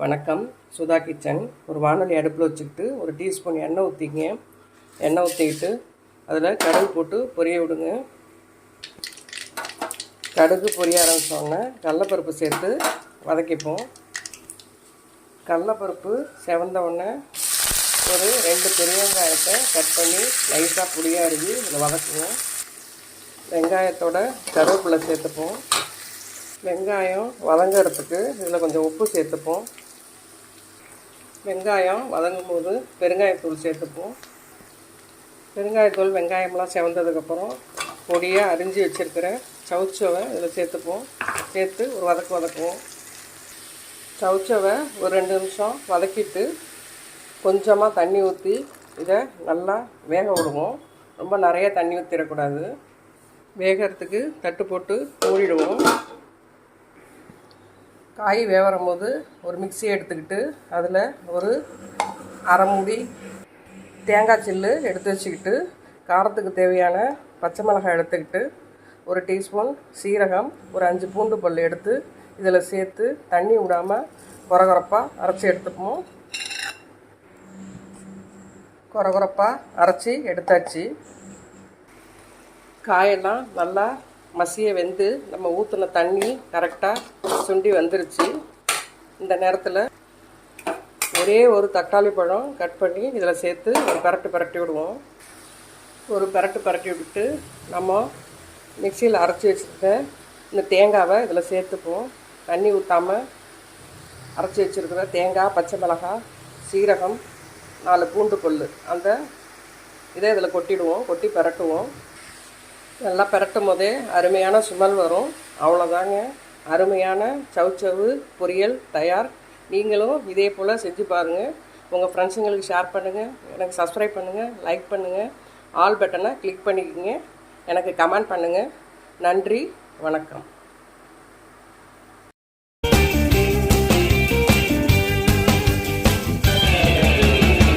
வணக்கம். சுதா கிச்சன். ஒரு வானொலி அடுப்பில் வச்சுக்கிட்டு ஒரு டீஸ்பூன் எண்ணெய் ஊற்றிங்க எண்ணெய் ஊற்றிக்கிட்டு அதில் கடுகு போட்டு பொரிய விடுங்க. கடுகு பொரிய ஆரம்பித்தோன்னே கடலப்பருப்பு சேர்த்து வதக்கிப்போம். கடலப்பருப்பு செவந்த உடனே ஒரு ரெண்டு பெரிய வெங்காயத்தை கட் பண்ணி லைட்டாக புளியாக அருகி இதில் வதக்குவோம். வெங்காயத்தோட கருவேப்பிலை சேர்த்துப்போம். வெங்காயம் வதங்கிறதுக்கு இதில் கொஞ்சம் உப்பு சேர்த்துப்போம். வெங்காயம் வதங்கும் போது பெருங்காயத்தூள் சேர்த்துப்போம். பெருங்காயத்தூள் வெங்காயம்லாம் செவந்ததுக்கப்புறம் பொடியாக அரிஞ்சு வச்சுருக்கிற சவுச்சவை இதில் சேர்த்துப்போம். சேர்த்து ஒரு வதக்கு வதக்குவோம். சவுச்சவை ஒரு ரெண்டு நிமிஷம் வதக்கிட்டு கொஞ்சமாக தண்ணி ஊற்றி இதை நல்லா வேக விடுவோம். ரொம்ப நிறைய தண்ணி ஊற்றிடக்கூடாது வேகிறதுக்கு தட்டு போட்டு மூடிடுவோம். காய் வேவரும் போது ஒரு மிக்சியை எடுத்துக்கிட்டு அதில் ஒரு அரை மூடி தேங்காய் சில்லு எடுத்து வச்சுக்கிட்டு காரத்துக்கு தேவையான பச்சை மிளகாய் எடுத்துக்கிட்டு ஒரு டீஸ்பூன் சீரகம் ஒரு அஞ்சு பூண்டு பல் எடுத்து இதில் சேர்த்து தண்ணி விடாமல் குறகுறப்பாக அரைச்சி எடுத்துப்போம். குறகுறப்பாக அரைச்சி எடுத்தாச்சு. காயெல்லாம் நல்லா மசிய வெந்து நம்ம ஊற்றின தண்ணி கரெக்டாக சுண்டி வந்துருச்சு. இந்த நேரத்தில் ஒரே ஒரு தக்காளி பழம் கட் பண்ணி இதில் சேர்த்து ஒரு பரட்டு பரட்டி விடுவோம். ஒரு பரட்டு பரட்டி விட்டு நம்ம மிக்சியில் அரைச்சி வச்சுருக்க இந்த தேங்காவை இதில் சேர்த்துப்போம் தண்ணி ஊற்றாமல் அரைச்சி வச்சுருக்கிற தேங்காய் பச்சை மிளகாய் சீரகம் நாலு பூண்டு கொள்ளு. அந்த இதை இதில் கொட்டிடுவோம் கொட்டி பரட்டுவோம். நல்லா பரட்டும் போதே அருமையான சுமல் வரும். அவ்வளோதாங்க அருமையான சவுச்சவு பொரியல் தயார். நீங்களும் இதே போல் செஞ்சு பாருங்கள் உங்கள் ஃப்ரெண்ட்ஸுங்களுக்கு ஷேர் பண்ணுங்கள் எனக்கு சப்ஸ்கிரைப் பண்ணுங்கள் லைக் பண்ணுங்கள் ஆல் பட்டனை கிளிக் பண்ணிக்கோங்க. எனக்கு கமெண்ட் பண்ணுங்கள் நன்றி வணக்கம்.